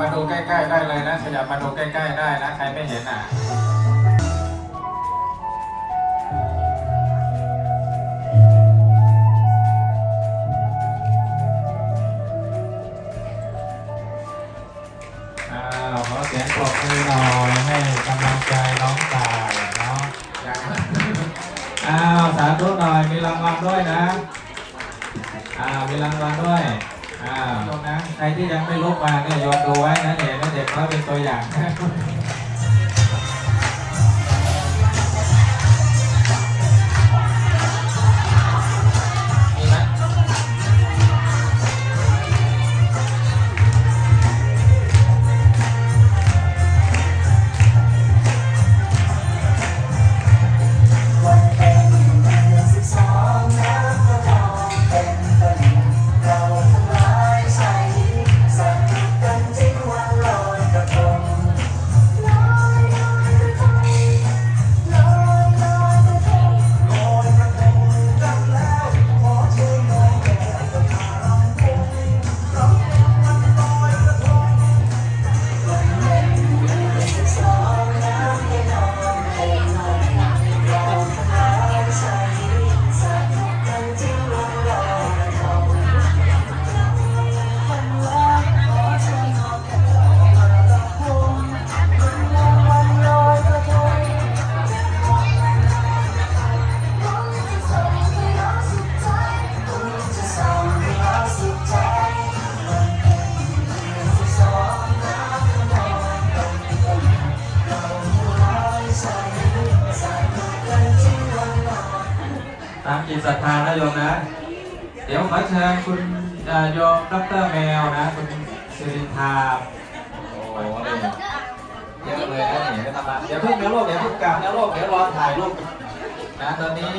มาดูใกล้ๆได้เลยนะขยับมาดูใกล้ๆได้นะใครไม่เห็นอะอ้าวขอเสียงปรบมือหน่อยให้กำลังใจน้องตายเนาะอ้าวสาธุหน่อยมีรางวัลด้วยนะอ้าวมีรางวัลด้วย อ้าวโยมนใครที่ยังไม่ลบมาเนี่ยยอมดูไว้นะเด็กนะเด็กเขาเป็นตัวอย่าง ตามจิตศรัทธานะโยมนะ เดี๋ยวขอเชิญคุณเอ่อโยมดรแมวนะ คุณสิรินทาโอ้โหนี่เยอะเลยนะนี่ไม่ธรรมดาเดี๋ยวเพิ่งนะโลกเดี๋ยวเพิ่งกลับนะโลกเดี๋ยวรอถ่ายรูปนะตอนนี้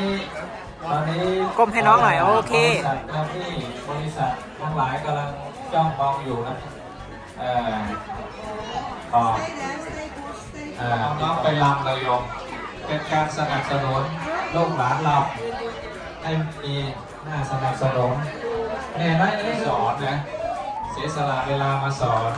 ตอนนี้ก้มให้น้องหน่อย โอเคบริษัทเจ้าที่บริษัททั้งหลายกำลังจ้องมองอยู่นะเอ่อต่อเอ่อเอาน้องไปรำเลยโยมเป็นการสนับสนุนลูกหลานเรา ไอ้มีหน้าสนับสนุนแม่ได้ได้สอนนะ เสียสละเวลามาสอน